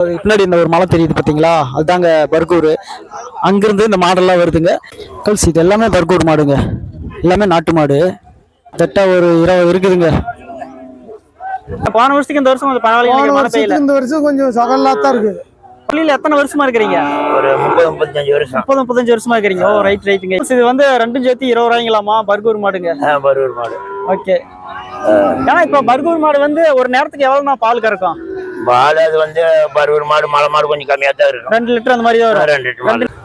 பின்னாடி இந்த ஒரு மலை தெரியுது பார்த்தீங்களா அதுதாங்க பர்கூர். அங்கிருந்து இந்த மாடெல்லாம் வருதுங்க. கல்சி இது எல்லாமே பர்கூர் மாடுங்க. எல்லாமே நாட்டு மாடு. கரெக்டா ஒரு இருபது இருக்குதுங்க. போன வருஷத்துக்கு இந்த வருஷம் கொஞ்சம் பரவாயில்ல இந்த வருஷம் கொஞ்சம் சகல்லா தான் இருக்குது பள்ளியில எத்தனை வருஷமா இருக்கிறீங்க? ஒரு முப்பது முப்பத்தஞ்சு வருஷம். முப்பது முப்பத்தஞ்சு வருஷமா இருக்கிறீங்க. ஓ ரைட் ரைட்டுங்க இது வந்து ரெண்டும் சேர்த்து இருபது ரூபாய்ங்களாமா பர்கூர் மாடுங்க? ஆ, பரூர் மாடு. ஓகே. ஏன்னா இப்போ பர்கூர் மாடு வந்து ஒரு நேரத்துக்கு எவ்வளோண்ணா பால் கறக்கும்? பால் அது வந்து பரூர் மாடு மலை மாடு கொஞ்சம் கம்மியா தான் இருக்கும். ரெண்டு லிட்டர் அந்த மாதிரி தான் வரும் ரெண்டு லிட்டர்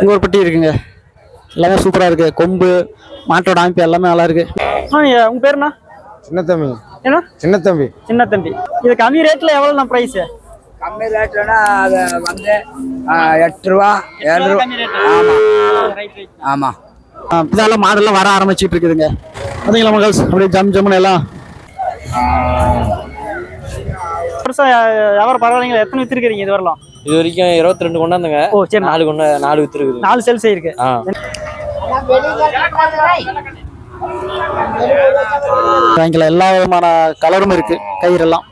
இங்க ஒரு பெட்டி இருக்குங்க. எல்லாமே சூப்பரா இருக்கு. கொம்பு மாட்டோட அமைப்பு எல்லாமே நல்லா இருக்கு. ஆ, ஏ- உங்க பேருண்ணா சின்ன தம்பி என்ன? சின்ன தம்பி சின்ன தம்பி இது கம்மி ரேட்ல எவ்வளோண்ணா ப்ரைஸ் கம்மி ரேட்லனா அது வந்து எட்டு ரூபா ஏழு ரூபா. கம்மி ரேட் ஆமா. ரைட் ரைட் ஆமா. ஆ, இப்பதான் மாடெல்லாம் வர ஆரம்பிச்சிட்டு இருக்குதுங்க. பார்த்தீங்களா மகள்ஸ் அப்படியே ஜம் ஜம்னு எல்லாம். வருஷம் எவ்வளோ பரவாயில்லைங்களா. எத்தனை வித்துருக்கிறீங்க இது வரலாம்? இது வரைக்கும் இருபத்தி ரெண்டு கொண்டாந்துங்க. ஓ சரி. நாலு கொண்டு நாலு வித்து இருக்குது நாலு சேல்ஸ் இருக்கு ஆ. வாங்கிக்கலாம் எல்லா விதமான கலரும் இருக்கு கயிறெல்லாம்.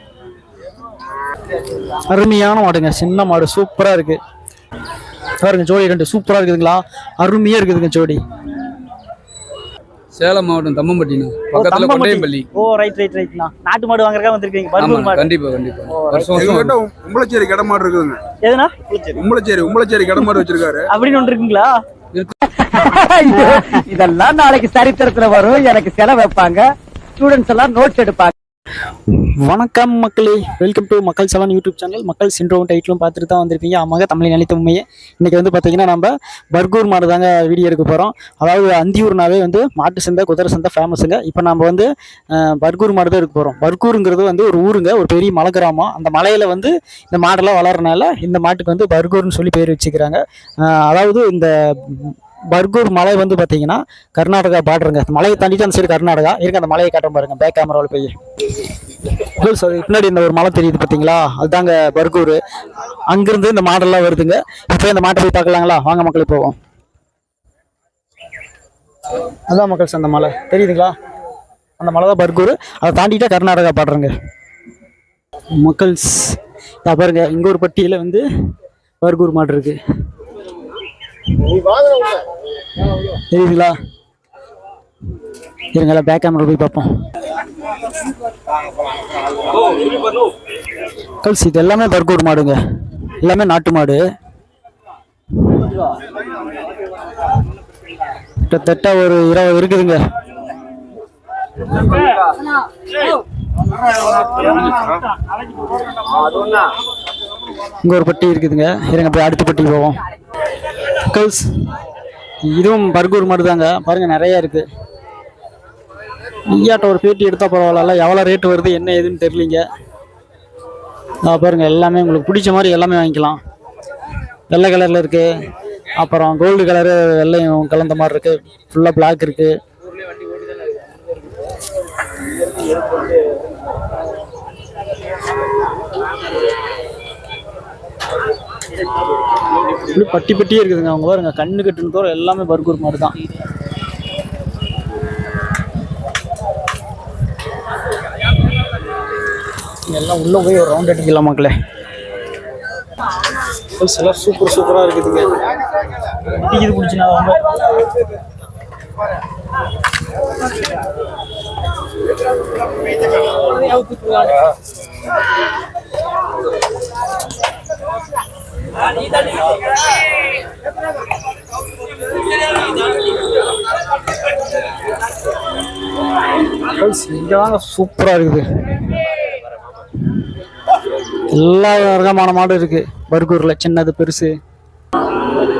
அருமையான மாடுங்க. சின்ன மாடு சூப்பரா இருக்கு. பாருங்க ஜோடி ரெண்டு சூப்பரா இருக்குதுங்களா? அருமையா இருக்குதுங்க ஜோடி. சேலம் மாவட்டம் தம்மம்பட்டினா ஓ, பக்கத்துல. கொண்டையம்பள்ளி ஓ ரைட் ரைட் ரைட்ண்ணா நாட்டு மாடு வாங்குறதுக்காக வந்திருக்கீங்க. ஆமா பர்கூர் மாடு. கண்டிப்பா கண்டிப்பா. வருஷம் உம்பளச்சேரி கடமாடு இருக்குதுங்க. எதுனா உம்பளச்சேரி. உம்பளச்சேரி கடமாடு வச்சிருக்காரு. அப்படின்னு ஒன்று இருக்குங்களா? இதெல்லாம் நாளைக்கு சரித்திரத்துல வரும். எனக்கு செலவு வைப்பாங்க. ஸ்டூடெண்ட்ஸ் எல்லாம் நோட்ஸ் எடுப்பாங்க. வணக்கம் மக்களே. வெல்கம் டு மக்கள் செவன் யூடியூப் சேனல் மக்கள் சின்ரோம் டைட்டிலும் பார்த்துட்டு தான் வந்திருப்பீங்க. ஆமாங்க தமிழ் நிலைத்த உண்மையை. இன்னைக்கு வந்து பார்த்தீங்கன்னா நம்ம பர்கூர் மாடு தாங்க வீடியோ எடுக்க போகிறோம் அதாவது அந்தியூர்னாவே வந்து மாட்டு சந்தை குதிரை சந்தை ஃபேமஸுங்க இப்போ நம்ம வந்து பர்கூர் மாடு தான் எடுக்க போகிறோம் பர்கூருங்கிறது வந்து ஒரு ஊருங்க ஒரு பெரிய மலை கிராமம். அந்த மலையில் வந்து இந்த மாடெல்லாம் வளர்றனால இந்த மாட்டுக்கு வந்து பர்கூர்னு சொல்லி பேர் வச்சுக்கிறாங்க. அதாவது இந்த பர்கூர் மலை வந்து பார்த்தீங்கன்னா கர்நாடகா பார்டருங்க. அந்த மலையை தாண்டிட்டு அந்த சைடு கர்நாடகா. இருக்க அந்த மலையை காட்டுறேன் பாருங்க. பேக் கேமராவில் போய். இல்லை சார் பின்னாடி இந்த ஒரு மலை தெரியுது பார்த்தீங்களா அதுதாங்க பர்கூர். அங்கேருந்து இந்த மாடெல்லாம் வருதுங்க. இப்போ இந்த மாட்டை போய் பார்க்கலாங்களா? வாங்க மக்களை போவோம். அதான் மக்கள்ஸ் அந்த மலை. தெரியுதுங்களா? அந்த மலை தான் பர்கூர். அதை தாண்டிட்டா கர்நாடகா பாடுறேங்க மக்கள்ஸ் பாருங்க. இங்கே ஒரு பட்டியில் வந்து பர்கூர் மாடு இருக்குது தெரியுதுங்களா? இருங்களா பேக் கேமரா போய் பார்ப்போம். கல்ஸ் இது எல்லாமே பர்கூர் மாடுங்க. எல்லாமே நாட்டு மாடு. கிட்டத்தட்ட ஒரு இருபது இருக்குதுங்க. இங்கே ஒரு பட்டி இருக்குதுங்க. இருங்க போய் அடுத்த பட்டி போவோம். கல்ஸ் இதுவும் பர்கூர் மாதிரி தாங்க பாருங்கள் நிறையா இருக்குது நீயாட்ட ஒரு பேட்டி எடுத்தால் பரவாயில்ல. எவ்வளோ ரேட் வருது என்ன ஏதுன்னு தெரியலிங்க. பாருங்கள் எல்லாமே உங்களுக்கு பிடிச்ச மாதிரி எல்லாமே வாங்கிக்கலாம். வெள்ளை கலரில் இருக்குது அப்புறம் கோல்டு கலரு வெள்ளையும் கலந்த மாதிரி இருக்குது ஃபுல்லாக பிளாக் இருக்குது இப்படி பட்டி பட்டியே இருக்குதுங்க. அவங்க பாருங்க கண்ணு கட்டுன்னு தோற எல்லாமே பர்கூர் மாதிரி தான். எல்லாம் உள்ள போய் ஒரு ரவுண்ட் அடிக்கலாம் மக்களே. எல்லாம் சூப்பர் சூப்பரா இருக்குதுங்க. பிடிக்குது பிடிச்சினா ரொம்ப. Pulse இங்க தாங்க சூப்பரா இருக்குது. எல்லா ரகமான மாடும் இருக்கு. பர்கூர்ல சின்னது பெருசு.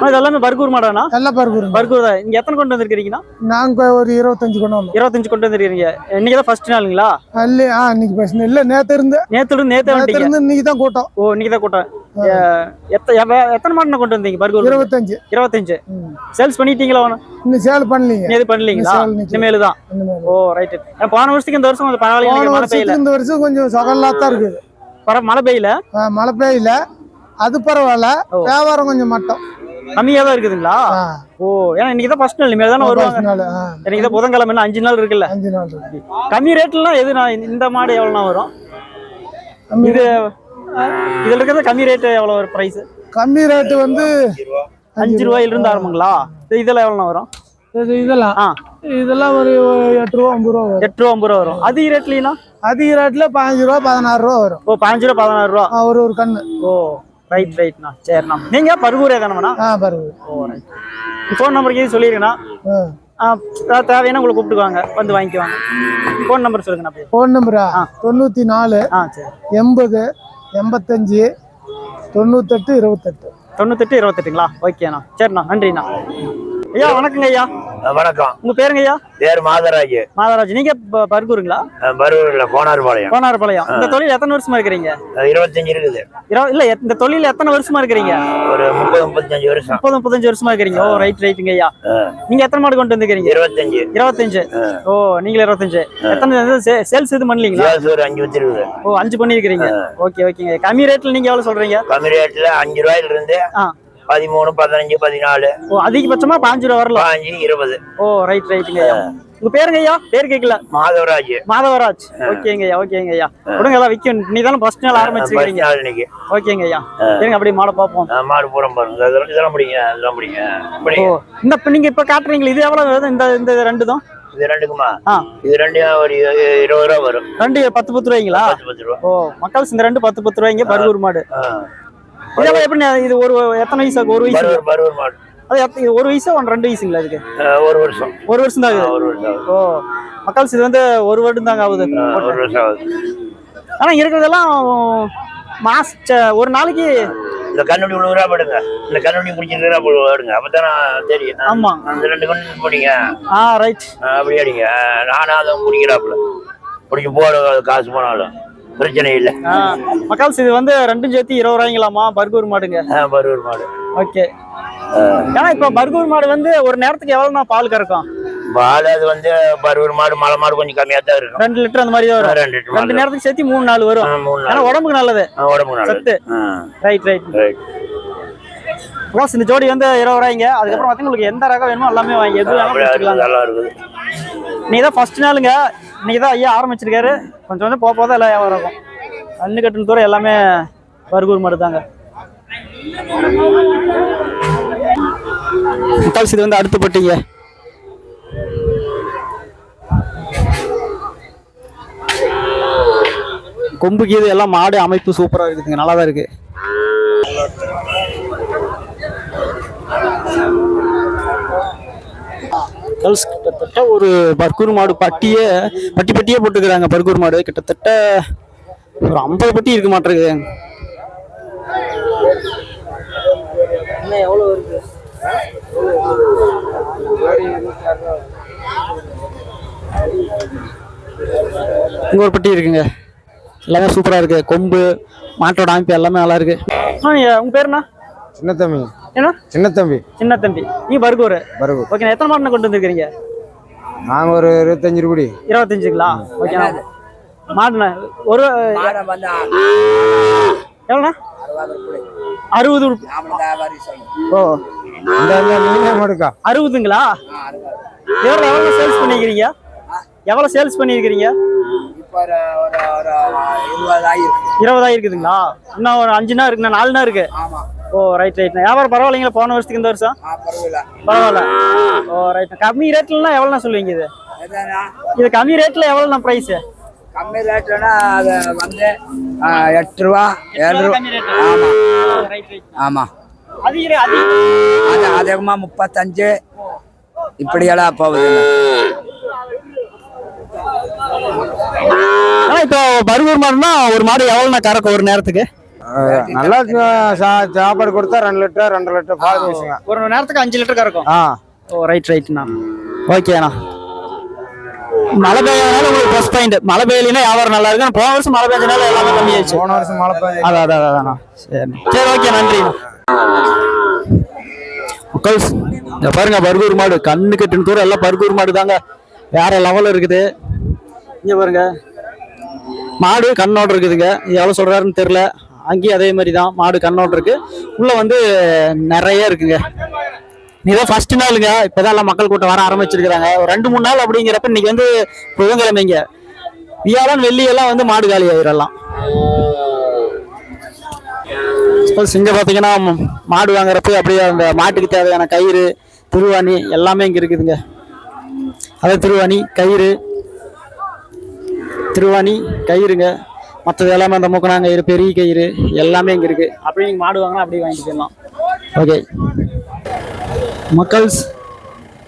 இது எல்லாமே பர்கூர் மாடாண்ணா? எல்லாம் பருப்பு பர்கூர்? தான் இங்க எத்தனை கொண்டு வந்திருக்கிறீங்கன்னா நாங்க ஒரு இருபத்தஞ்சு கொண்டு வந்தோம். இருபத்தஞ்சு கொண்டு வந்திருக்கீங்க இன்னைக்கு தான் ஃபர்ஸ்ட் நாளுங்களா? அல்ல ஆ இன்னைக்கு இல்ல நேத்து இருந்து நேத்து நேத்து நேத்து இருந்து இன்னைக்கு தான் கூட்டம். ஓ இன்னைக்கு தான் கூட்டம். எத்தனை மாடு கொண்டு வந்தீங்க பர்கூர் இருபத்தஞ்சு. இருபத்தஞ்சு. சேல்ஸ் பண்ணிட்டீங்களா இன்னும் சேல் பண்ணலீங்க. எது பண்ணலீங்களா. இனிமேல். தான். ஓ ரைட் போன வருஷத்துக்கு இந்த வருஷம் கொஞ்சம் பரவாயில்ல இந்த வருஷம் கொஞ்சம் சகல்லா தான் இருக்குது. பர மழை பெய்யல? மழை பெய்யல. அது பரவாயில்ல. வியாபாரம் கொஞ்சம் மட்டம். கம்மியா தான் இருக்குதுங்களா? ஓ ஏன்னா இன்னைக்கு தான் ஃபர்ஸ்ட் நாள் இனிமேல் தானே வருவாங்க. இன்னைக்கு தான் புதன்கிழமை அஞ்சு நாள் இருக்குல்ல? அஞ்சு நாள் கம்மி ரேட்லாம் எது நான் இந்த மாடு எவ்வளோண்ணா வரும்? இது இதுல இருக்கிறது கம்மி ரேட்டு எவ்வளவு ஒரு பிரைஸ் கம்மி ரேட்டு வந்து அஞ்சு ரூபாயில இருந்து ஆரம்பங்களா? இது இதெல்லாம் எவ்வளவு வரும்? இது இதெல்லாம். ஆ. இதெல்லாம் ஒரு எட்டு ரூபா ஒன்பது ரூபா வரும். எட்டு ரூபா ஒன்பது ரூபா வரும். அதிக ரேட்லனா அதிக ரேட்ல பதினஞ்சு ரூபா பதினாறு ரூபா வரும். ஓ பதினஞ்சு ரூபா பதினாறு ரூபா? ஒரு ஒரு கண்ணு. ஓ ரைட் ரைட்ண்ணா சரிண்ணா. நீங்க பருகூரே தானேண்ணா ஆ பாருங்க ஓ ரைட் ஃபோன் நம்பருக்கு இது சொல்லிருக்கேண்ணா ஆ. தேவையான உங்களுக்கு கூப்பிட்டுக்குவாங்க வந்து வாங்கிக்குவாங்க. ஃபோன் நம்பர் சொல்லுங்கண்ணா ஃபோன் நம்பரா. தொண்ணூற்றி நாலு ஆ சரி. எண்பது எண்பத்தஞ்சு தொண்ணூத்தெட்டு இருபத்தெட்டு. தொண்ணூத்தெட்டு இருபத்தெட்டுங்களா? ஓகேண்ணா சரிண்ணா. நன்றிண்ணா. ஐயா வணக்கங்க ஐயா. வணக்கம். உங்க பேருங்க ஐயா பேர் மாதராஜ். மாதராஜ். நீங்க பர்கூருங்களா? பருவூர்ல கோனார்பாளையம் கோனார்பாளையம் இந்த தொழில் எத்தனை வருஷமா இருக்கிறீங்க? இருபத்தஞ்சு இருக்குது. இல்ல இந்த தொழில் எத்தனை வருஷமா இருக்கிறீங்க? ஒரு முப்பது முப்பத்தஞ்சு வருஷம். முப்பது முப்பத்தஞ்சு வருஷமா இருக்கிறீங்க. ஓ ரைட் ரைட்டுங்க ஐயா நீங்க எத்தனை மாடு கொண்டு வந்துக்கிறீங்க இருபத்தஞ்சு. இருபத்தஞ்சு. ஓ நீங்களே இருபத்தஞ்சு. எத்தனை சேல்ஸ் இது பண்ணலீங்களா? ஒரு அஞ்சு வச்சிருக்குது. ஓ அஞ்சு பண்ணிருக்கிறீங்க ஓகே ஓகேங்க. கம்மி ரேட்ல நீங்க எவ்வளவு சொல்றீங்க? கம்மி ரேட்ல அஞ்சு ரூபாயில இருந்து பதிமூணு பதினஞ்சு பதினாலு. ஓ அதிகபட்சமா பாஞ்சு ரூபா வரலாம். பாஞ்சு இருபது. ஓ ரைட் ரைட்டுங்க ஐயா. உங்க பேருங்க ஐயா? பேர் கேட்கல மாதவராஜ். மாதவராஜ். ஓகேங்க ஐயா ஓகேங்க ஐயா. கொடுங்க எல்லாம் விற்கும் நீ தானே ஃபர்ஸ்ட் நாள் ஆரம்பிச்சிருக்கீங்க இன்னைக்கு. ஓகேங்க ஐயா. இருங்க அப்படியே மாடை பார்ப்போம். மாடு பூரம் பாருங்க. இதெல்லாம் இதெல்லாம் முடியுங்க அதெல்லாம் முடியுங்க இப்படி. ஓ இந்த இப்ப நீங்க இப்ப காட்டுறீங்களா இது எவ்வளவு வருது? இந்த இந்த ரெண்டு தான். இது ரெண்டுக்குமா? இது ரெண்டு ஒரு இருபது ரூபா வரும். ரெண்டு பத்து பத்து ரூபாய்ங்களா? பத்து பத்து ரூபா. ஓ மக்கள் இந்த ரெண்டு பத்து பத்து ரூபாய்ங்க பருகூர் மாடு. இதெல்லாம் எப்படி இது ஒரு எத்தனை வயசு ஆகும்? ஒரு வயசு? பருவூர் மாடு. அது ஒரு வயசு ஒன்று ரெண்டு வயசுங்களா இதுக்கு? ஆ, ஒரு வருஷம். ஒரு வருஷம் தான் ஒரு வருஷம். ஓ மக்கள் இது வந்து ஒரு வருடம் தாங்க ஆகுது. ஒரு வருஷம் ஆகுது. ஆனா இருக்கிறதெல்லாம் மாச ஒரு நாளைக்கு இந்த கண்ணுடி விழுவுறா படுங்க. இந்த கண்ணுடி குடிச்சிருக்கிறா போடுங்க அப்பதான் தெரியும். ஆமா. அந்த ரெண்டு கண்ணு போடுங்க ஆ ரைட் அப்படி அடிங்க. நானும் அதை குடிக்கிறாப்புல. குடிக்க போற காசு போனாலும். பிரச்சனை இல்லை. ஆ மக்கள் இது வந்து ரெண்டும் சேர்த்து இருபது ரூபாய்ங்களாமா பர்கூர் மாடுங்க. ஆ, பருவூர் மாடு. ஓகே. ஏன்னா இப்போ பர்கூர் மாடு வந்து ஒரு நேரத்துக்கு எவ்வளோண்ணா பால் கறக்கும்? பால் அது வந்து பருவூர் மாடு மலை மாடு கொஞ்சம் கம்மியா தான் இருக்கும். ரெண்டு லிட்டர் அந்த மாதிரி வரும். ரெண்டு லிட்டர் ரெண்டு. நேரத்துக்கு சேர்த்து மூணு நாள் வரும். ஆ, மூணு ஏன்னா நாள் உடம்புக்கு நல்லது. ஆ, உடம்பு நல்லது. Right right right. பிகாஸ் இந்த ஜோடி வந்து இருபது ரூபாய்ங்க. அதுக்கப்புறம் பார்த்தீங்கன்னா உங்களுக்கு எந்த ரகம் வேணுமோ எல்லாமே வாங்கி எது வேணாலும் நல்லா இருக்குது. நீ தான் ஃபர்ஸ்ட் நாளுங்க. இன்றைக்கி தான் ஐயா ஆரம்பிச்சிருக்காரு. கொஞ்சம் கொஞ்சம் போக போதான் எல்லாம் வியாபாரம் இருக்கும். அன்னு கட்டுன தூரம் எல்லாமே பர்கூர் மாடு தாங்க. முக்கால்ஸ் இது வந்து அடுத்து பட்டிங்க. கொம்பு கீது எல்லாம் மாடு அமைப்பு சூப்பராக இருக்குதுங்க. நல்லா தான் இருக்குது கேர்ள்ஸ் கிட்டத்தட்ட ஒரு பர்கூர் மாடு பட்டியே பட்டி பட்டியே போட்டுக்கிறாங்க. பர்கூர் மாடு கிட்டத்தட்ட ஒரு ஐம்பது பட்டி இருக்க மாட்டிருக்கு இங்க ஒரு பட்டி இருக்குங்க. எல்லாமே சூப்பரா இருக்கு. கொம்பு மாட்டோட அமைப்பு எல்லாமே நல்லா இருக்கு. ஆ, உங்க பேர் என்ன? சின்ன தம்பி என்ன? சின்ன தம்பி. சின்ன தம்பி. நீ பர்கூர் பருகு. ஓகே எத்தனை மாடு கொண்டு வந்திருக்கீங்க நாங்கள் ஒரு இருபத்தஞ்சு ரூபடி இருபத்தஞ்சுங்களா? ஓகேண்ணா மாடுண்ணா ஒரு எவ்வளோண்ணா? அறுபது ரூபா. ஓ அறுபதுங்களா? எவ்வளோ எவ்வளோ சேல்ஸ் பண்ணிக்கிறீங்க? எவ்வளோ சேல்ஸ் பண்ணியிருக்கிறீங்க? இருபதாயிரம். இருக்குதுங்களா? இன்னும் ஒரு அஞ்சு நாள் இருக்குண்ணா நாலு நாள் இருக்கு ஓ ரைட் ரைட்ண்ணா வியாபாரம் பரவாயில்லைங்களா? போன வருஷத்துக்கு இந்த வருஷம்? பரவாயில்ல. ஓ ரைட் கம்மி ரேட்லலாம் எவ்வளோண்ணா சொல்லுவீங்க இது? இது கம்மி ரேட்ல எவ்வளோண்ணா ப்ரைஸு கம்மி ரேட்லனா அது வந்து எட்டு ரூபா ஏழு ரூபா கம்மி ரேட் ஆமா. ரைட் ரைட் ஆமா. அதிக அது அதிகமா முப்பத்தஞ்சு. இப்படியெல்லாம் போகுதுங்க ஆனா இப்போ பருகூர் மாடுனா ஒரு மாடு எவ்வளோண்ணா கறக்கும் ஒரு நேரத்துக்கு? நல்லா சா- சாப்பாடு கொடுத்தா ரெண்டு லிட்டர் ரெண்டு லிட்டர் பால் பேசுங்க ஒரு நேரத்துக்கு அஞ்சு லிட்டர் கறக்கும் ஆ. ஓ ரைட் ரைட்ண்ணா ஓகேண்ணா மழை பெய்யாதனால உங்களுக்கு ப்ளஸ் பாயிண்ட் மழை பெய்யலைன்னா வியாபாரம் நல்லா இருக்கு. போன வருஷம் மழை பெய்ஞ்சனால எல்லாமே கம்மியாச்சு போன வருஷம் மழை பெய்யுது அதான் அதான் அதாண்ணா சரி. சரி ஓகே நன்றி. மக்கள்ஸ் இந்த பாருங்க பர்கூர் மாடு. கண்ணு கட்டுன்னு தூரம் எல்லாம் பர்கூர் மாடு தாங்க. வேற லெவலில் இருக்குது. இங்க பாருங்க. மாடு கண்ணோட இருக்குதுங்க. எவ்வளோ சொல்றாருன்னு தெரியல. அங்கேயும் அதே மாதிரி தான். மாடு கண்ணோட இருக்கு. உள்ள வந்து நிறைய இருக்குங்க. இதுதான் ஃபர்ஸ்ட் நாளுங்க. இப்போதான் எல்லாம் மக்கள் கூட்டம் வர ஆரம்பிச்சிருக்கிறாங்க. ஒரு ரெண்டு மூணு நாள் அப்படிங்கிறப்ப இன்னைக்கு வந்து புதன்கிழமைங்க. வியாழன் வெள்ளி எல்லாம் வந்து மாடு காலி ஆயிரலாம். இங்கே பார்த்தீங்கன்னா மாடு வாங்குறப்ப அப்படியே அந்த மாட்டுக்கு தேவையான கயிறு திருவாணி எல்லாமே இங்கே இருக்குதுங்க. அதாவது திருவாணி கயிறு. திருவாணி கயிறுங்க. மற்றது எல்லாமே அந்த மூக்கணாங்கயிறு பெரிய கயிறு எல்லாமே இங்கே இருக்குது அப்படியே நீங்கள் மாடு வாங்கினா அப்படியே வாங்கிட்டு போயிடலாம். ஓகே மக்கள்ஸ்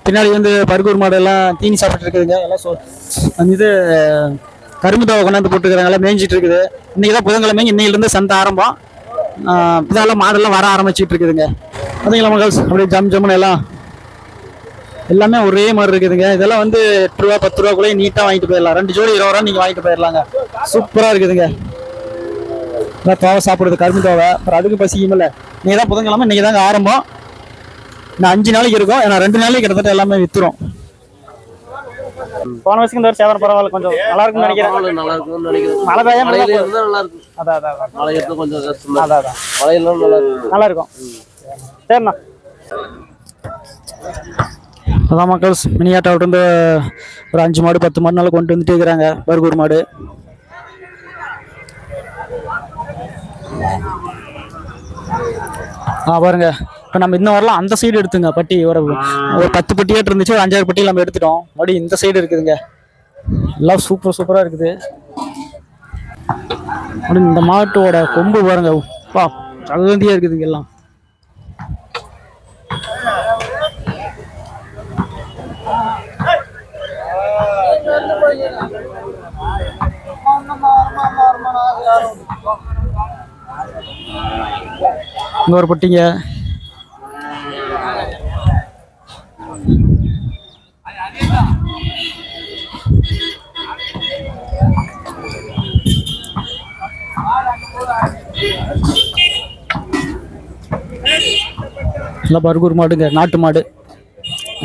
பின்னாடி வந்து பருக்கூர் மாடு எல்லாம் தீனி சாப்பிட்டு இருக்குதுங்க. எல்லாம் சோ அந்த இது கரும்பு தவ கொண்டாந்து போட்டுக்கிறாங்க எல்லாம் மேய்ஞ்சிட்டு இருக்குது. இன்றைக்கி தான் புதன்கிழமை இன்னையிலேருந்து சந்தை ஆரம்பம். இதெல்லாம் மாடெல்லாம் வர ஆரம்பிச்சிட்டு இருக்குதுங்க. பார்த்தீங்களா மக்கள்ஸ்? அப்படியே ஜம் ஜம்னு எல்லாம் எல்லாமே ஒரே மாதிரி இருக்குதுங்க. இதெல்லாம் வந்து எட்டு ரூபா பத்து ரூபாக்குள்ளேயே நீட்டாக வாங்கிட்டு போயிடலாம். ரெண்டு ஜோடி இருபது ரூபா நீங்கள் வாங்கிட்டு போயிடலாங்க. சூப்பராக இருக்குதுங்க. இதான் தோவை சாப்பிடுறது கரும்பு தோவை. அப்புறம் அதுக்கு பசிக்குமில்ல நீ தான் புதன்கிழமை இன்னைக்கு தாங்க ஆரம்பம். நான் அஞ்சு நாளைக்கு இருக்கும். ஏன்னா ரெண்டு நாளைக்கு கிட்டத்தட்ட எல்லாமே வித்துரும். போன வருஷம் இந்த வருஷம் வியாபாரம் பரவாயில்ல. கொஞ்சம் நல்லா இருக்கும்னு நினைக்கிறேன். நல்லா இருக்கும்னு நினைக்கிறேன். மழை பெய்யாம மழையில இருந்தா நல்லா இருக்கும். அதான் அதான். மழை இருந்தா கொஞ்சம் கஷ்டம் அதான் அதான். மழையெல்லாம் நல்லா இருக்கும். நல்லா இருக்கும். சரிண்ணா. அதான் மக்கள் மினியாட்டாவிட்டு இருந்து ஒரு அஞ்சு மாடு பத்து மாடு நாள் கொண்டு வந்துட்டே இருக்கிறாங்க. பர்கூர் மாடு. ஆ பாருங்க. இப்போ நம்ம இன்னும் வரலாம். அந்த சைடு எடுத்துங்க பட்டி. ஒரு ஒரு பத்து பட்டியாட்டு இருந்துச்சு ஒரு அஞ்சாறு பட்டி நம்ம எடுத்துட்டோம். மறுபடியும் இந்த சைடு இருக்குதுங்க. எல்லாம் சூப்பர் சூப்பராக இருக்குது. இந்த மாட்டோட கொம்பு பாருங்க. வா சகந்தியாக இருக்குதுங்க எல்லாம். இங்கே ஒரு பொட்டிங்க. நல்லா பர்கூர் மாடுங்க நாட்டு மாடு.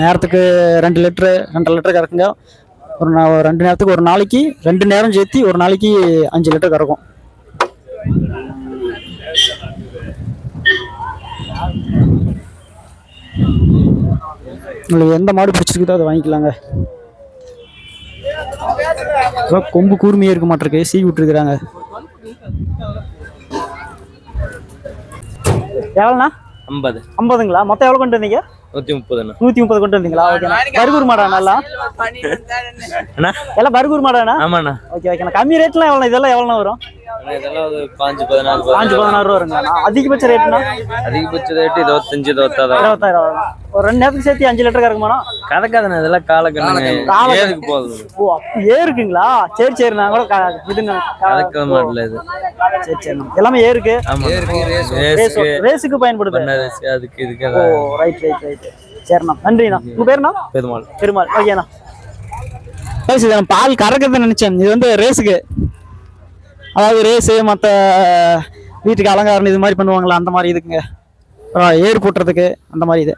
நேரத்துக்கு ரெண்டு லிட்ரு ரெண்டரை லிட்டர் கறக்குங்க. ஒரு ரெண்டு நேரத்துக்கு ஒரு நாளைக்கு ரெண்டு நேரம் சேர்த்தி ஒரு நாளைக்கு அஞ்சு லிட்டர் கறக்கும். உங்களுக்கு எந்த மாடு பிடிச்சிருக்குதோ அதை வாங்கிக்கலாங்க. கொம்பு கூர்மையே இருக்க மாட்டிருக்கு. சீ விட்டுருக்குறாங்க. எவ்வளோண்ணா? ஐம்பது. ஐம்பதுங்களா? மொத்தம் எவ்வளோ கொண்டு வந்தீங்க? நூத்தி முப்பதுண்ணா நூற்றி முப்பது கொண்டு வந்தீங்களா? ஓகேண்ணா. பர்கூர் மாடா நல்லா? அண்ணா. எல்லாம் பர்கூர் மாடாண்ணா? ஆமாண்ணா. ஓகே ஓகேண்ணா. கம்மி ரேட்லாம் எவ்வளோ இதெல்லாம் எவ்வளோ வரும்? பாஞ்சு பதினாறு ரூபா வருங்க அதிகபட்ச ரேட்னா அதிகபட்ச ரேட்டு இருபத்தஞ்சு இருபத்தாயிரம் ஒரு ரெண்டு நேரத்துக்கு சேர்த்து அஞ்சு லிட்டர் கறக்குமாண்ணா கதக்காதண்ணா இதெல்லாம் காலக்கண்ணு. ஏருக்கு போகுது. ஓ அப்ப ஏருக்குங்களா சரி சரி நான் கூட இதுங்க கதக்க மாடல இது. சரி சரி எல்லாமே ஏருக்கு ரேஸுக்கு ரேஸுக்கு பயன்படுது. அதுக்கு இதுக்கு ஓ ரைட் ரைட் ரைட் சரிண்ணா நன்றிண்ணா. உங்க பேருண்ணா? பெருமாள். பெருமாள். ஓகேண்ணா. பால் கறக்குதுன்னு நினைச்சேன். இது வந்து ரேஸுக்கு. அதாவது ரேஸு மற்ற வீட்டுக்கு அலங்காரம் இது மாதிரி பண்ணுவாங்களா? அந்த மாதிரி இதுக்குங்க. ஏர் போட்டுறதுக்கு அந்த மாதிரி இது.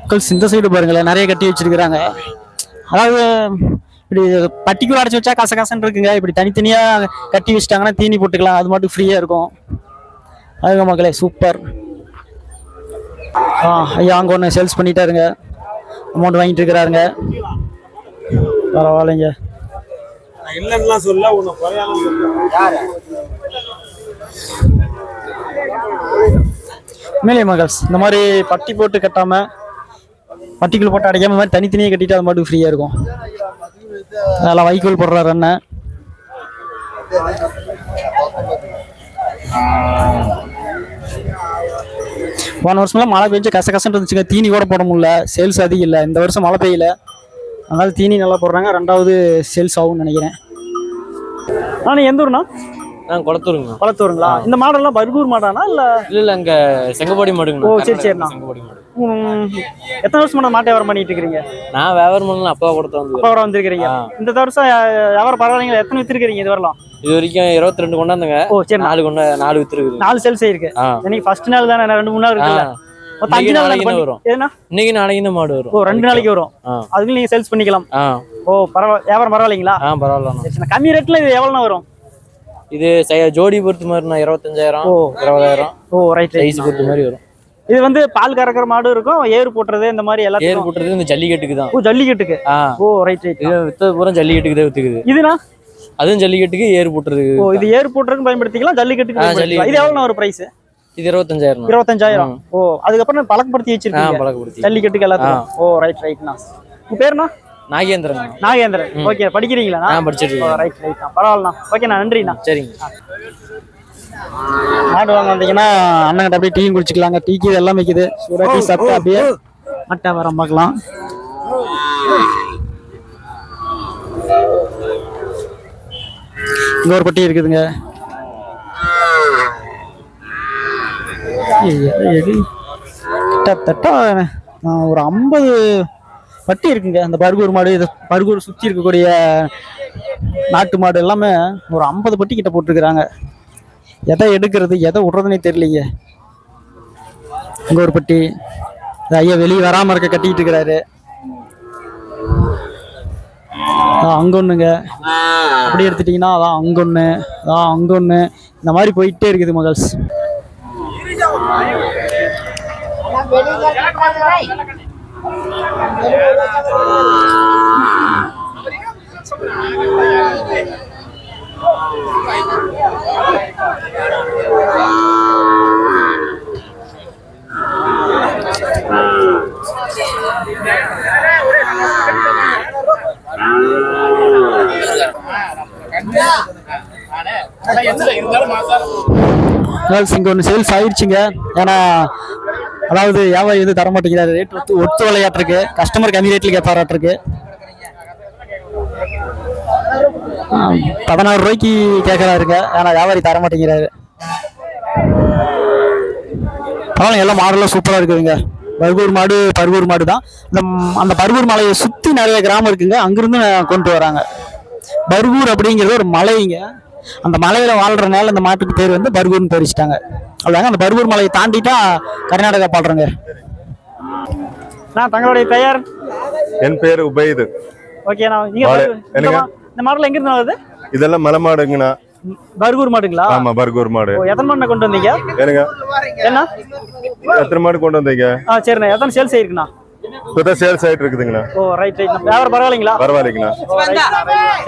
மக்கள் இந்த சைடு பாருங்களேன் நிறைய கட்டி வச்சிருக்கிறாங்க. அதாவது இப்படி பட்டிக்குள்ள அடைச்சி வச்சா கச கசன்னு இருக்குங்க. இப்படி தனித்தனியா கட்டி வச்சிட்டாங்கன்னா தீனி போட்டுக்கலாம். அது மட்டும் ஃப்ரீயா இருக்கும். அதுங்க மக்களே சூப்பர் ஆ ஐயா அங்கே ஒன்று சேல்ஸ் பண்ணிட்டாருங்க. அமௌண்ட் வாங்கிட்டு இருக்கிறாருங்க. பரவாயில்லைங்க. மேலே மகள்ஸ் இந்த மாதிரி பட்டி போட்டு கட்டாம பட்டிக்குள் போட்டு அடைக்காம மாதிரி தனித்தனியாக கட்டிட்டு அது மட்டும் ஃப்ரீயாக இருக்கும். அதெல்லாம் வைக்கோல் போடுறாரு அண்ணன். போன வருஷம்லாம் மழை பெஞ்சு கச கசன்னு இருந்துச்சுங்க. தீனி கூட போட முடியல. சேல்ஸ் அதிகம் இல்லை. இந்த வருஷம் மழை பெய்யல. அதனால தீனி நல்லா போடுறாங்க. ரெண்டாவது சேல்ஸ் ஆகும்னு நினைக்கிறேன். ஆனால் எந்த ஊர்னா நான் குளத்தூருங்கண்ணா. குளத்தூருங்களா? இந்த மாடெல்லாம் பர்கூர் மாடானா இல்லை? இல்ல இல்ல அங்க செங்கப்பாடி மாடுங்கண்ணா. ஓ, சரி, சரிண்ணா. செங்கப்பாடி மாடு. எத்தனை வருஷம் மாட்டை வியாபாரம் பண்ணிட்டு இருக்கிறீங்க? நான் வியாபாரம் பண்ணல அப்பா கொடுத்து வந்து அப்போ வந்திருக்கிறீங்க. இந்த வருஷம் வியா- வியாபாரம் பரவாயில்லைங்களா? எத்தனை வித்துருக்கிறீங்க இது வரலாம்? இது வரைக்கும் இருபத்தி ரெண்டு கொண்டாந்துங்க. ஓ சரி நாலு கொண்டா நாலு வித்துருக்குது. நாலு சேல்ஸ் ஆயிருக்கு. ஆ. இன்னைக்கு ஃபர்ஸ்ட் நாள் தானே ரெண்டு மூணு நாள் இருக்குல்ல? அஞ்சு நாள் வரும். இன்னைக்கு நாளைக்கு இந்த மாடு வரும். ஓ ரெண்டு நாளைக்கு வரும். அதுக்கு நீங்க சேல்ஸ் பண்ணிக்கலாம். ஓ பரவாயில்ல வியாபாரம் பரவாயில்லைங்களா? ஆ சரி. கம்மி ரேட்ல இது எவ்வளோ வரும்? இது ஜோடி பொறுத்த மாதிரிண்ணா இருபத்தஞ்சாயிரம் ஓ. இருபதாயிரம். ஓ ரைட் சைஸ் பொறுத்த மாதிரி வரும். இது வந்து பால் கறக்கிற மாடு இருக்கும் ஏறு போட்டுறது இந்த மாதிரி ஏர் எல்லாத்தையும் போட்டுறது இந்த ஜல்லிக்கட்டுக்கு தான். ஓ ஜல்லிக்கட்டுக்கு? ஓ ரைட் ரைட் இது வித்தது பூரா ஜல்லிக்கட்டுக்கு தான் வித்துக்குது. இதுனா? அதுவும் ஜல்லிக்கட்டுக்கு ஏறு போட்டுறதுக்கு ஓ இது ஏர் போட்டுறதுக்கு பயன்படுத்திக்கலாம் ஜல்லிக்கட்டுக்கு. இது எவ்வளோ ஒரு பிரைஸ் இது இருபத்தஞ்சாயிரம் இருபத்தஞ்சாயிரம். ஓ அதுக்கப்புறம் பழக்கப்படுத்தி ஆ வச்சிருக்கீங்க. பழக்கப்படுத்தி. ஜல்லிக்கட்டுக்கு எல்லாத்துக்கும். ஓ ரைட் ரைட்ண்ணா உங்க பேருண்ணா நாகேந்திரன் நாகேந்திரன். ஓகே படிக்கிறீங்களா? ஆ படிச்சிட்டு இருக்கேன் ரைட் ரைட்ண்ணா பரவாயில்லண்ணா. ஓகேண்ணா நன்றிண்ணா. சரிங்க. மாடு வாங்க வந்தீங்கன்னா அண்ணன் அப்படியே டீ குடிச்சுக்கலாங்க. டீக்கு எல்லாம் வைக்குது. சூடா டீ சாப்பிட்டு அப்படியே மட்டை வரம் பார்க்கலாம். இங்க ஒரு பட்டி இருக்குதுங்க? கிட்டத்தட்ட ஒரு ஐம்பது பட்டி இருக்குங்க. அந்த பர்கூர் மாடு இது பர்கூர் சுற்றி இருக்கக்கூடிய நாட்டு மாடு எல்லாமே ஒரு ஐம்பது பட்டி கிட்ட போட்டிருக்கிறாங்க. எதை எடுக்கிறது எதை விடுறதுனே தெரியலைங்க இங்கே ஒரு பட்டி. ஐயா வெளியே வராமல் இருக்க கட்டிக்கிட்டு இருக்கிறாரு. அதான் அங்க அப்படி எடுத்துட்டிங்கன்னா அதான் அங்கே ஒன்று அதான் அங்கே ஒன்று இந்த மாதிரி போயிட்டே இருக்குது மகள்ஸ் இருந்தாலும் மாசம் கேர்ள்ஸ் இங்கே ஒன்று சேல்ஸ் ஆயிடுச்சுங்க. ஏன்னா அதாவது வியாபாரி வந்து தர மாட்டேங்கிறாரு. ரேட் ஒத்து ஒத்து விளையாட்டுருக்கு. கஸ்டமர் கம்மி ரேட்டில் கேட்பாராட்டிருக்கு பதினாறு ரூபாய்க்கு கேட்குறாருங்க ஆனால் வியாபாரி தர மாட்டேங்கிறாரு. பரவாயில்ல எல்லாம் மாடெல்லாம் சூப்பராக இருக்குதுங்க. பர்கூர் மாடு பர்கூர் மாடு தான் இந்த அந்த பர்கூர் மலையை சுற்றி நிறைய கிராமம் இருக்குங்க. அங்கேருந்து கொண்டு வராங்க. பர்கூர் அப்படிங்கிறது ஒரு மலைங்க. அந்த மலையில வாழ்றதுனால இந்த மாட்டுக்கு பேர் வந்து பர்கூர்னு பேர் வச்சுட்டாங்க அவ்வளோதாங்க அந்த பர்கூர் மலையை தாண்டிட்டா கர்நாடகா பாடுறேங்க. நான் தங்களுடைய பெயர்? என் பேர் உபைது. ஓகே நான் நீங்க இந்த என்னங்க? மாடல் எங்க இருந்து வருது இதெல்லாம் மலை மாடுங்கண்ணா. பர்கூர் மாடுங்களா? ஆமா பர்கூர் மாடு. எத்தனை மாடு கொண்டு வந்தீங்க? ஏனுங்க என்ன? எத்தனை மாடு கொண்டு வந்தீங்க? ஆ சரிண்ணா. எத்தனை சேல்ஸ் ஆயிருக்குண்ணா இப்பதான் சேல்ஸ் ஆயிட்டு இருக்குதுங்கண்ணா ஓ ரைட் ரைட் வியாபாரம் பரவாயில்லைங்களா? பரவாயில்லைங்கண்ணா.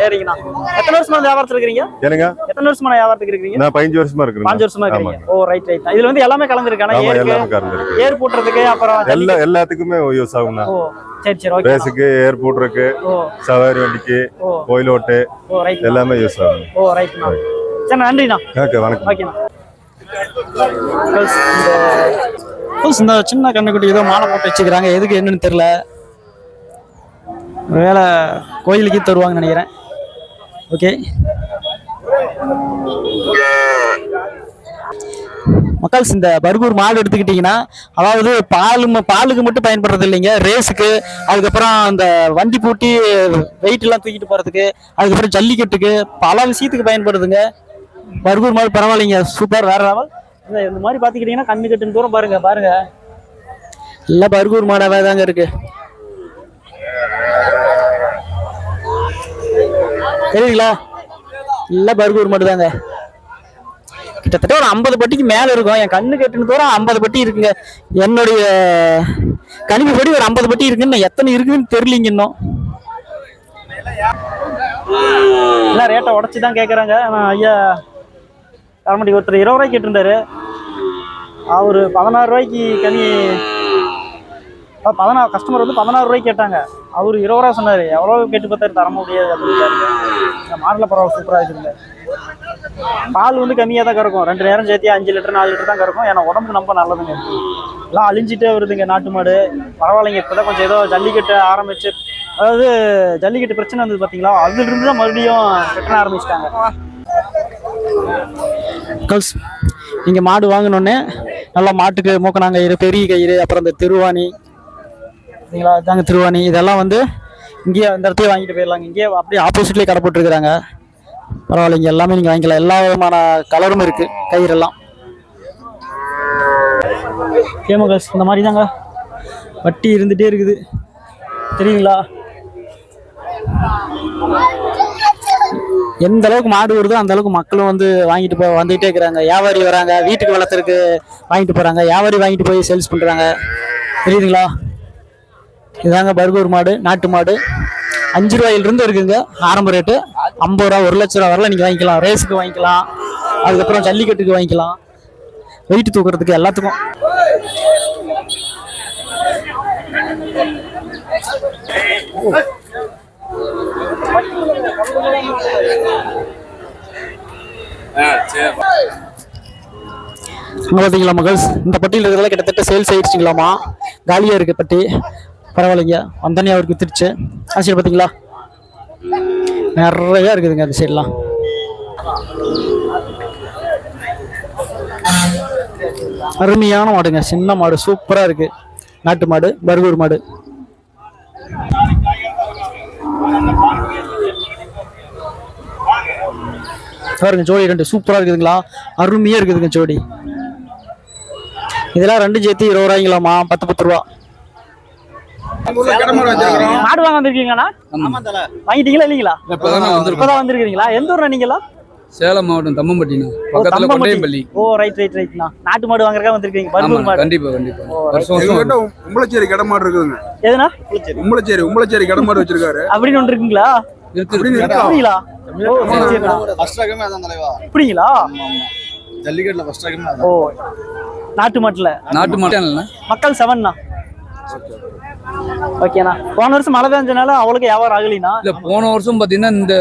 சரிங்கண்ணா. எத்தனை வருஷமா வியாபாரத்தில் இருக்கிறீங்க? ஏனுங்க எத்தனை வருஷமா வியாபாரத்துக்கு இருக்கிறீங்க? நான் பதினஞ்சு வருஷமா இருக்கிறேன் பாஞ்சு வருஷமா இருக்கிறீங்க. ஓ ரைட் ரைட் இதுல வந்து எல்லாமே கலந்துருக்கானா எல்லாமே கறந்துருக்கு ஏர் போட்டுறதுக்கு அப்புறம் எல்லா எல்லாத்துக்குமே யூஸ் ஆகுங்கண்ணா ஓ சரி சரி ஓகே ரேஸுக்கு ஏர்போர்ட் இருக்கு ஓ. சவாரி வண்டிக்கு ஓ. கோயில் ஓட்டு ஓ ரைட் எல்லாமே யூஸ் ஆகும் ஓ ரைட்ண்ணா சரி நன்றிண்ணா. ஓகே வணக்கம். ஓகேண்ணா. இந்த இந்த சின்ன கண்ணுக்குட்டி ஏதோ மாலை போட்டு வச்சுக்கிறாங்க. எதுக்கு என்னன்னு தெரியல. ஒருவேளை கோயிலுக்கு தருவாங்கன்னு நினைக்கிறேன். ஓகே மக்கள்ஸ் இந்த பர்கூர் மாடு எடுத்துக்கிட்டிங்கன்னா அதாவது பால் பாலுக்கு மட்டும் பயன்படுறது இல்லைங்க. ரேஸுக்கு அதுக்கப்புறம் அந்த வண்டி பூட்டி வெயிட் எல்லாம் தூக்கிட்டு போகிறதுக்கு அதுக்கப்புறம் ஜல்லிக்கட்டுக்கு பல விஷயத்துக்கு பயன்படுதுங்க. பர்கூர் மாதிரி பரவாயில்லைங்க. சூப்பர். வேற லெவல்? இந்த மாதிரி பார்த்துக்கிட்டிங்கன்னா கண்ணு கட்டுன்னு தூரம் பாருங்க பாருங்க. எல்லாம் பர்கூர் மாடாவே தாங்க இருக்கு. தெரியுங்களா எல்லாம் பர்கூர் மாடு தாங்க. கிட்டத்தட்ட ஒரு ஐம்பது பட்டிக்கு மேலே இருக்கும். என் கண்ணு கட்டுன தூரம் ஐம்பது பட்டி இருக்குங்க. என்னுடைய கணிப்பு படி ஒரு ஐம்பது பட்டி இருக்குன்னு எத்தனை இருக்குன்னு தெரியலிங்க இன்னும். எல்லாம் ரேட்டை உடச்சி தான் கேட்குறாங்க ஆனால் ஐயா தரமாட்டி ஒருத்தர் இருபது ரூபாய்க்கு கேட்டிருந்தாரு. அவர் பதினாறு ரூபாய்க்கு கனி அஹ் பதினாறு கஸ்டமர் வந்து பதினாறு ரூபாய்க்கு கேட்டாங்க. அவர் இருபது ரூபா சொன்னார். எவ்வளோ கேட்டு பார்த்தாரு? தர முடியாது அப்படின்னு இந்த மாடலில் பரவாயில்ல சூப்பராக இருக்குங்க பால் வந்து கம்மியாக தான் கறக்கும். ரெண்டு நேரம் சேர்த்து அஞ்சு லிட்டர் நாலு லிட்டர் தான் கறக்கும். ஏன்னா உடம்புக்கு ரொம்ப நல்லதுங்க. எல்லாம் அழிஞ்சிட்டே வருதுங்க நாட்டு மாடு. பரவாயில்லைங்க இப்போ தான் கொஞ்சம் ஏதோ ஜல்லிக்கட்டு ஆரம்பிச்சு அதாவது ஜல்லிக்கட்டு பிரச்சனை வந்தது பார்த்தீங்களா அதுலேருந்து தான் மறுபடியும் கட்டண ஆரம்பிச்சிட்டாங்க. கல்ஸ் நீங்கள் மாடு வாங்கினோடனே நல்லா மாட்டுக்கு மூக்கணாங்கயிறு பெரிய கயிறு அப்புறம் இந்த திருவாணி. சரிங்களா இதாங்க திருவாணி. இதெல்லாம் வந்து இங்கேயே இந்த இடத்தையே வாங்கிட்டு போயிடலாங்க. இங்கேயே அப்படியே ஆப்போசிட்லேயே கடை போட்டுருக்குறாங்க. பரவாயில்லைங்க எல்லாமே நீங்கள் வாங்கிக்கலாம். எல்லா விதமான கலரும் இருக்குது கயிறெல்லாம். கேமகல்ஸ் இந்த மாதிரி தாங்க வட்டி இருந்துகிட்டே இருக்குது. தெரியுங்களா? எந்த அளவுக்கு மாடு வருதோ அந்த அளவுக்கு மக்களும் வந்து வாங்கிட்டு போ வந்துகிட்டே இருக்கிறாங்க. வியாபாரி வராங்க வீட்டுக்கு வளர்த்துறதுக்கு வாங்கிட்டு போகிறாங்க வியாபாரி வாங்கிட்டு போய் சேல்ஸ் பண்ணுறாங்க தெரியுதுங்களா? இதாங்க பர்கூர் மாடு நாட்டு மாடு. அஞ்சு ரூபாயிலிருந்து இருக்குங்க ஆரம்ப ரேட்டு ஐம்பது ரூபா ஒரு லட்ச ரூபா வரல நீங்கள் வாங்கிக்கலாம். ரேஸுக்கு வாங்கிக்கலாம். அதுக்கப்புறம் ஜல்லிக்கட்டுக்கு வாங்கிக்கலாம். வெயிட் தூக்குறதுக்கு எல்லாத்துக்கும். Oh. பார்த்தீங்களா மகள்ஸ்? இந்த பட்டியில் இருக்கிறதுல கிட்டத்தட்ட சேல்ஸ் ஆயிடுச்சுங்களாமா? காலியாக இருக்கு பட்டி. பரவாயில்லைங்க. வந்தனே அவருக்கு வித்துருச்சு ஆ சரி பார்த்தீங்களா நிறைய இருக்குதுங்க அந்த சைட்லாம் அருமையான மாடுங்க. சின்ன மாடு. சூப்பராக இருக்கு. நாட்டு மாடு பர்கூர் மாடு. பாருங்க ஜோடி ரெண்டு சூப்பரா இருக்குதுங்களா? அருமையா இருக்குதுங்க ஜோடி. இதெல்லாம் ரெண்டு சேர்த்து இருபது ரூபாய்ங்களாமா பத்து பத்து ரூபா. மாடு வாங்க வந்திருக்கீங்களாண்ணா வாங்கிட்டீங்களா இல்லீங்களா? இப்பதான் வந்திருக்கீங்களா எந்த ஊர்ல நீங்களா சேலம் மாவட்டம் தம்மம்பட்டினா ஓ, பக்கத்துல தம்பம்பட்டி. கொண்டையம்பள்ளி. ஓ ரைட் ரைட் ரைட்ண்ணா நாட்டு மாடு வாங்குறதுக்காக வந்திருக்கீங்க ஆமா பர்கூர் மாடு. கண்டிப்பா கண்டிப்பா. ஓ, வருஷம் வருஷம் எங்ககிட்ட உம்பளச்சேரி கடை மாடு இருக்குதுங்க. எதுனா உம்பளச்சேரி உம்பளச்சேரி கடை மாடு வச்சிருக்காரு. அப்படின்னு ஒன்று இருக்குங்களா? இருக்கு இருக்கா? அப்படிங்களா? ஜல்லிக்கட்டுல ஃபர்ஸ்ட் ரகமே ஓ நாட்டு மாட்டுல. நாட்டு மாட்டம் மக்கள் செவன்ண்ணா ஓகேண்ணா போன வருஷம் மழை பெஞ்சனால அவளுக்கு வியாபாரம் ஆகலினா? இல்ல போன வருஷம் பாத்தீங்கன்னா இந்த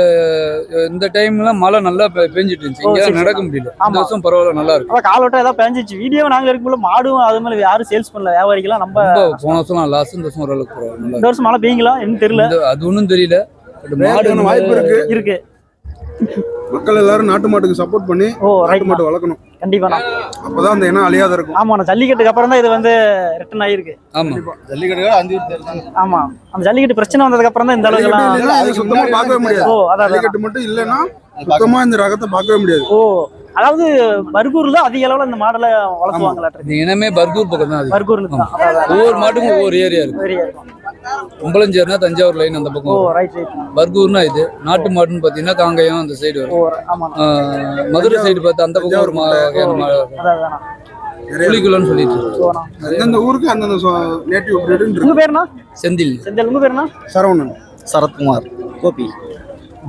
இந்த டைம்ல மழை நல்லா பெஞ்சிட்டு இருந்துச்சு. இங்க நடக்க முடியல. இந்த. வருஷம் பரவாயில்ல நல்லா இருக்கு. காலோட்டம் ஏதாவது பேஞ்சிச்சு. வீடியோ நாங்க இருக்கும்போது மாடும் அது யாரும் சேல்ஸ் பண்ணல. வியாபாரிகளாம் நம்ம போன வருஷம் லாஸ் இந்த வருஷம் ஓரளவுக்கு பரவாயில்ல. நல்லா இந்த வருஷம் மழை பெய்யுங்களா? என்ன தெரியல. அது ஒண்ணும் தெரியல. பட் மாடு வாய்ப்பு இருக்கு. இருக்கு. மக்கள் எல்லாரும் நாட்டு மாட்டுக்கு சப்போர்ட் பண்ணி ஓ நாட்டு ரைட் மாட்டு வளர்க்கணும். கண்டிப்பாண்ணா. அப்பதான் அந்த இனம் அழியாத இருக்கும். ஆமாண்ணா ஜல்லிக்கட்டுக்கு அப்புறம் தான் இது வந்து ரிட்டர்ன் ஆகிருக்கு ஆமா. ஜல்லிக்கட்டு அஞ்சு ஆமா. அந்த ஜல்லிக்கட்டு பிரச்சனை வந்ததுக்கு அப்புறம் தான் இந்த அளவுக்கு சுத்தமா பார்க்கவே முடியாது. ஓ அதான். ஜல்லிக்கட்டு மட்டும் இல்லைன்னா சுத்தமா இந்த ரகத்தை பார்க்கவே முடியாது. ஓ அதாவது பர்கூர்ல அதிக அளவுல இந்த மாடல வளர்த்துவாங்களாட்டு இந்த இனமே பர்கூர் பக்கம் தான். அது பர்கூர்ல. ஒவ்வொரு மாட்டுக்கும் ஒவ்வொரு ஏரியா இருக்கும். கும்பலஞ்சேரினா தஞ்சாவூர் லைன் அந்த பக்கம் வரும். ரைட் ரைட் பர்கூர்னா இது நாட்டு மாடுன்னு பாத்தீங்கன்னா காங்கயம் அந்த சைடு வரும். மதுரை சைடு பார்த்தா அந்த பக்கம் ஒரு புலிக்குளம்னு சொல்லிட்டு. அந்தந்த ஊருக்கு அந்தந்த நேட்டிவ் பிரீடுன்னு உங்க பேருண்ணா? செந்தில். செந்தில் உங்க பேருண்ணா? சரவணன். சரத்குமார். கோபி.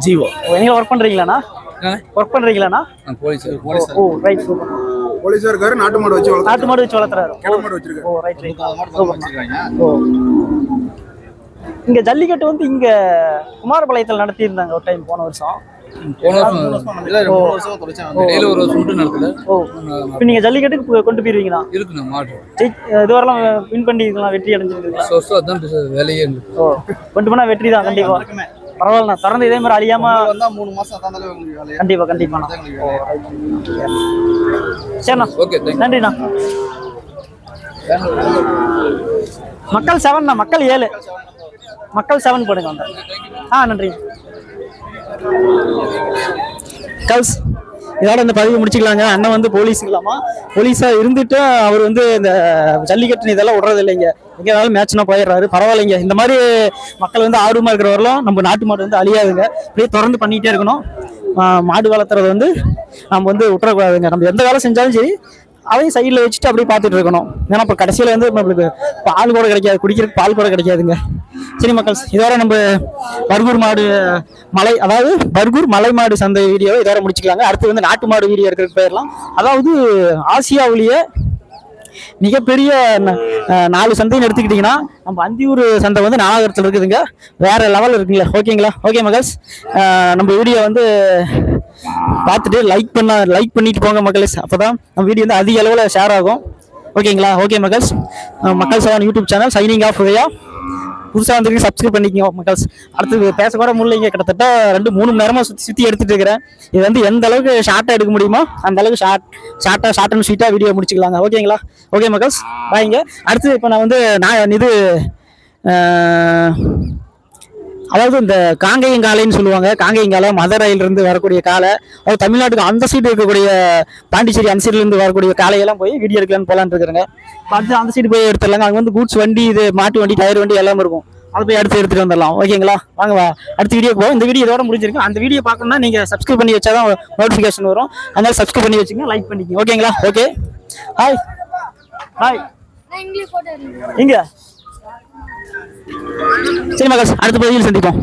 ஜீவோ. ஓ, நீங்க ஒர்க் பண்றீங்களாண்ணா? ஒர்க் பண்றீங்களாண்ணா? ஆ, போலீஸ் ஓ ரைட் சூப்பர் போலீஸா இருக்காரு நாட்டு மாடு வச்சு நாட்டு மாடு வச்சு வளர்த்துறாரு. மாடு வச்சிருக்காரு. ஓ ரைட் ரைட் சூப்பர்ண்ணா ஓ. இங்க ஜல்லிக்கட்டு வந்து இங்க குமாரபாளையத்தில் நடத்தி இருந்தாங்க ஒரு டைம் போன வருஷம். நீங்க ஜல்லிக்கட்டுக்கு கொண்டு போயிருவீங்களா? இருக்குண்ணா மாடு இதுவரெல்லாம் வின் பண்ணிருக்கலாம் வெற்றி அடைஞ்சிருக்கீங்களா? வேலையே. ஓ கொண்டு போனா வெற்றி தான் கண்டிப்பா. பரவாயில்லண்ணா தொடர்ந்து இதே மாதிரி அழியாம மூணு மாசம் கண்டிப்பா கண்டிப்பாண்ணா. சரிண்ணா. ஓகே நன்றிண்ணா. மக்கள் செவன்ண்ணா மக்கள் ஏழு. மக்கள் செவன் போடுங்க வந்து. ஆ நன்றி. கல்ஸ் இதோட இந்த பதிவு முடிச்சுக்கலாங்க. அண்ணன் வந்து போலீஸுங்களாமா? போலீஸாக இருந்துட்டு அவர் வந்து இந்த ஜல்லிக்கட்டு இதெல்லாம் விடுறது இல்லைங்க எங்கே வேணாலும் மேட்ச்னா போயிடுறாரு. பரவாயில்லைங்க. இந்த மாதிரி மக்கள் வந்து ஆர்வமாக இருக்கிறவரெல்லாம் நம்ம நாட்டு மாடு வந்து அழியாதுங்க. அப்படியே தொடர்ந்து பண்ணிக்கிட்டே இருக்கணும். மாடு வளர்த்துறது வந்து நம்ம வந்து விட்டுறக்கூடாதுங்க. நம்ம எந்த வேலை செஞ்சாலும் சரி அதையும் சைடில் வச்சுட்டு அப்படியே பார்த்துட்டு இருக்கணும். ஏன்னா இப்போ கடைசியில் வந்து நம்மளுக்கு பால் கூட கிடைக்காது குடிக்கிறதுக்கு பால் கூட கிடைக்காதுங்க. சரி மக்கள் இதோட நம்ம பர்கூர் மாடு மலை அதாவது பர்கூர் மலை மாடு சந்தை வீடியோவை இதோட முடிச்சுக்கலாங்க. அடுத்து வந்து நாட்டு மாடு வீடியோ இருக்கிறதுக்கு போயிடலாம் அதாவது ஆசியாவிலேயே மிகப்பெரிய ந- நாலு சந்தைன்னு எடுத்துக்கிட்டிங்கன்னா நம்ம அந்தியூர் சந்தை வந்து நாகரத்தில் இருக்குதுங்க. வேறு லெவல் இருக்குங்களா. ஓகேங்களா ஓகே மகள்ஸ் நம்ம வீடியோ வந்து பார்த்துட்டு லைக் பண்ண லைக் பண்ணிட்டு போங்க மக்கள்ஸ் அப்பதான் நம்ம வீடியோ வந்து அதிக அளவில் ஷேர் ஆகும். ஓகேங்களா ஓகே மக்கள்ஸ். மக்கள் seven YouTube channel signing off Udhaya புதுசாக வந்துருக்கு சப்ஸ்கிரைப் பண்ணிக்கோ மக்கள்ஸ். அடுத்து பேச கூட முடியலைங்க. கிட்டத்தட்ட ரெண்டு மூணு மணி நேரமாக சுற்றி சுற்றி எடுத்துட்டு இருக்கிறேன். இது வந்து எந்த அளவுக்கு ஷார்ட்டாக எடுக்க முடியுமோ அந்த அளவுக்கு ஷார்ட் ஷார்ட்டாக ஷார்ட் அண்ட் ஸ்வீட்டாக வீடியோ முடிச்சுக்கலாங்க. ஓகேங்களா ஓகே மக்கள்ஸ். பாய்ங்க அடுத்து இப்போ நான் வந்து நான் இது அதாவது இந்த காங்கேயங்காலைன்னு சொல்லுவாங்க. காங்கேயங்காலை மதுரையிலிருந்து வரக்கூடிய காலை அதாவது தமிழ்நாட்டுக்கு அந்த சைடு இருக்கக்கூடிய பாண்டிச்சேரி அந்த சைடுலேருந்து வரக்கூடிய காலையெல்லாம் போய் வீடியோ எடுக்கலான்னு போலான்னு இருக்கிறேங்க. அடுத்து அந்த சைடு போய் எடுத்துடலாங்க. அங்கே வந்து கூட்ஸ் வண்டி இது மாட்டு வண்டி டயர் வண்டி எல்லாமே இருக்கும். அதை போய் அடுத்து எடுத்துட்டு வந்துடலாம். ஓகேங்களா? வாங்க வா. அடுத்த வீடியோ போகும் இந்த வீடியோ இதோட முடிஞ்சிருக்கு அந்த வீடியோ பார்க்கணும்னா நீங்கள் சப்ஸ்கிரைப் பண்ணி வச்சா தான் நோட்டிஃபிகேஷன் வரும். அதனால சப்ஸ்கிரைப் பண்ணி வச்சுங்க லைக் பண்ணிக்கங்க. ஓகேங்களா? ஓகே. ஹாய் ஹாய் எங்க? சரி மக்கள் அடுத்த பகுதியில் சந்திப்போம்.